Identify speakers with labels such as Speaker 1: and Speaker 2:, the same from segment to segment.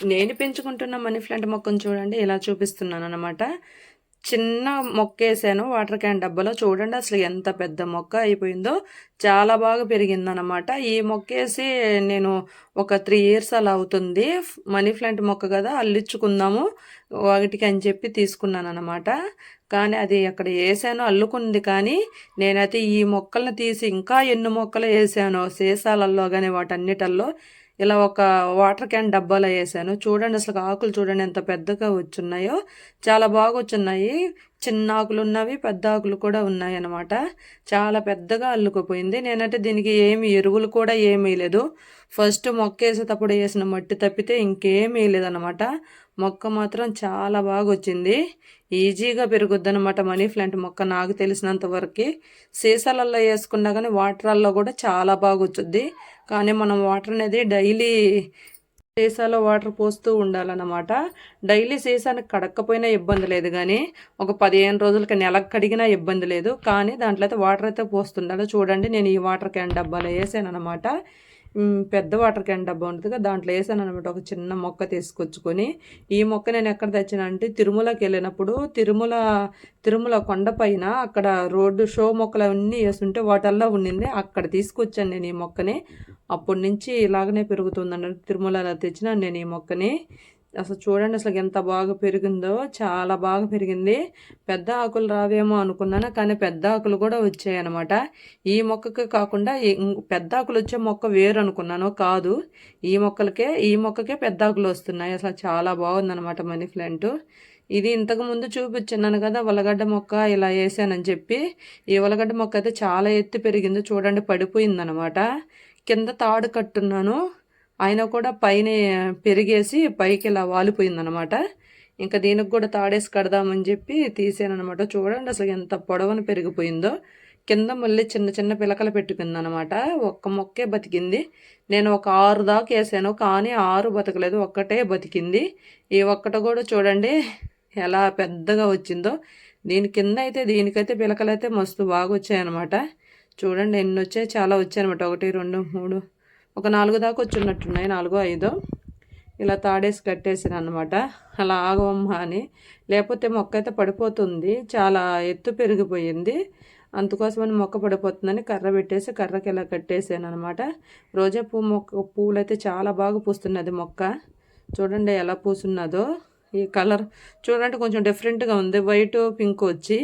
Speaker 1: నేను పెంచుకుంటున్న money plant మొక్కను చూడండి ఇలా చూపిస్తున్నాను అనమాట చిన్న మొక్క వేసాను వాటర్ క్యాన్ డబ్బాలో. చూడండి అసలు ఎంత పెద్ద మొక్క అయిపోయిందో చాలా బాగా పెరిగిందనమాట ఈ మొక్క వేసి నేను ఒక త్రీ ఇయర్స్ అలా అవుతుంది. మనీ ప్లాంట్ మొక్క కదా అల్లించుకుందాము వాటికి అని చెప్పి తీసుకున్నాను అనమాట కానీ అది అక్కడ వేసాను అల్లుకుంది. కానీ నేనైతే ఈ మొక్కలను తీసి ఇంకా ఎన్ని మొక్కలు వేసాను సీసాలలో కానీ వాటన్నిటల్లో ఇలా ఒక వాటర్ క్యాన్ డబ్బాలో వేసాను. చూడండి అసలు ఆకులు చూడండి ఎంత పెద్దగా వచ్చున్నాయో. చాలా బాగా వచ్చున్నాయి. చిన్న ఆకులు ఉన్నవి పెద్ద ఆకులు కూడా ఉన్నాయి అన్నమాట. చాలా పెద్దగా అల్లుకుపోయింది. నేనంటే దీనికి ఏమి ఎరువులు కూడా ఏమీ లేదు. ఫస్ట్ మొక్క వేసేటప్పుడు వేసిన మట్టి తప్పితే ఇంకేమీ లేదనమాట మొక్క మాత్రం చాలా బాగా వచ్చింది ఈజీగా పెరుగుద్ది అనమాట మనీ ప్లాంట్ మొక్క నాకు తెలిసినంత వరకు. సీసాలలో వేసుకున్నా కానీ వాటర్లలో కూడా చాలా బాగా వచ్చుద్ది కానీ మనం వాటర్ అనేది డైలీ సీసాలో వాటర్ పోస్తూ ఉండాలన్నమాట. డైలీ సీసానికి కడక్కపోయినా ఇబ్బంది లేదు కానీ ఒక పదిహేను రోజులకి నెలకు కడిగినా ఇబ్బంది లేదు. కానీ దాంట్లో అయితే వాటర్ అయితే పోస్తుండాలి. చూడండి నేను ఈ వాటర్ క్యాన్ డబ్బాలో వేసాను అనమాట పెద్ద వాటర్ క్యాన్ డబ్బా ఉంటుంది కదా దాంట్లో వేసాను అనమాట ఒక చిన్న మొక్క తీసుకొచ్చుకొని. ఈ మొక్క నేను ఎక్కడ తెచ్చిన అంటే తిరుమలకి వెళ్ళినప్పుడు తిరుమల తిరుమల కొండపైన అక్కడ రోడ్డు షో మొక్కలు అన్నీ వేస్తుంటే వాటల్లో ఉండింది. అక్కడ తీసుకొచ్చాను నేను ఈ మొక్కని. అప్పటి నుంచి ఇలాగనే పెరుగుతుందండి తిరుమలలో తెచ్చినాను నేను ఈ మొక్కని. అసలు చూడండి అసలు ఎంత బాగా పెరిగిందో చాలా బాగా పెరిగింది. పెద్ద ఆకులు రావేమో అనుకున్నాను కానీ పెద్ద ఆకులు కూడా వచ్చాయి అనమాట ఈ మొక్కకి కాకుండా పెద్ద ఆకులు వచ్చే మొక్క వేరు అనుకున్నాను కాదు. ఈ మొక్కలకే ఈ మొక్కకే పెద్ద ఆకులు వస్తున్నాయి. అసలు చాలా బాగుందనమాట మనీ ప్లాంట్. ఇది ఇంతకు ముందు చూపించున్నాను కదా ఉలగడ్డ మొక్క ఇలా వేసానని చెప్పి. ఈ ఉలగడ్డ మొక్క అయితే చాలా ఎత్తు పెరిగింది చూడండి పడిపోయిందనమాట కింద తాడు కట్టున్నాను. ఆయన కూడా పైన పెరిగేసి పైకి ఇలా వాలిపోయిందనమాట ఇంకా దీనికి కూడా తాడేసి కడదామని చెప్పి తీసానమాట చూడండి అసలు ఎంత పొడవను పెరిగిపోయిందో. కింద మళ్ళీ చిన్న చిన్న పిలకలు పెట్టుకుందనమాట ఒక్క మొక్కే బతికింది. నేను ఒక ఆరు దాకా వేసాను కానీ ఆరు బతకలేదు ఒక్కటే బతికింది. ఈ ఒక్కట కూడా చూడండి ఎలా పెద్దగా వచ్చిందో. దీని కింద అయితే దీనికైతే పిలకలు అయితే మస్తు బాగా వచ్చాయన్నమాట. చూడండి ఎన్ని వచ్చాయి చాలా వచ్చాయన్నమాట. ఒకటి రెండు మూడు ఒక నాలుగు దాకా వచ్చి ఉన్నట్టున్నాయి నాలుగో ఐదో. ఇలా తాడేసి కట్టేసాను అనమాట అలా ఆగవమ్మ అని. లేకపోతే మొక్క అయితే పడిపోతుంది. చాలా ఎత్తు పెరిగిపోయింది. అందుకోసమని మొక్క పడిపోతుందని కర్ర పెట్టేసి కర్రకి ఇలా కట్టేసాను అనమాట రోజా పువ్వు మొక్క పువ్వులు అయితే చాలా బాగా పూస్తున్నది మొక్క. చూడండి ఎలా పూసున్నదో ఈ కలర్ చూడండి కొంచెం డిఫరెంట్గా ఉంది. వైట్ పింక్ వచ్చి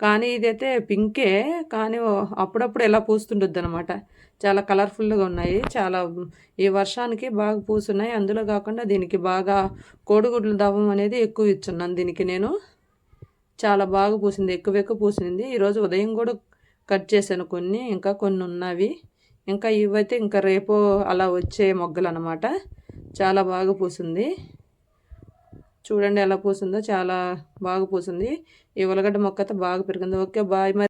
Speaker 1: కానీ ఇదైతే పింకే కానీ అప్పుడప్పుడు ఎలా పూస్తుంటుంది అనమాట చాలా కలర్ఫుల్గా ఉన్నాయి. చాలా ఈ వర్షానికి బాగా పూసున్నాయి. అందులో కాకుండా దీనికి బాగా కోడిగుడ్లు దవ్వం అనేది ఎక్కువ ఇచ్చున్నాను దీనికి నేను. చాలా బాగా పూసింది. ఎక్కువ ఎక్కువ పూసింది ఈరోజు ఉదయం కూడా కట్ చేశాను కొన్ని. ఇంకా కొన్ని ఉన్నవి. ఇంకా ఇవైతే ఇంకా రేపు అలా వచ్చే మొగ్గలు అనమాట చాలా బాగా పూసింది. చూడండి ఎలా పూసిందో చాలా బాగా పూసింది ఈ ఉలగడ్డ మొక్క అయితే బాగా పెరిగింది. ఓకే బాయ్ మరి.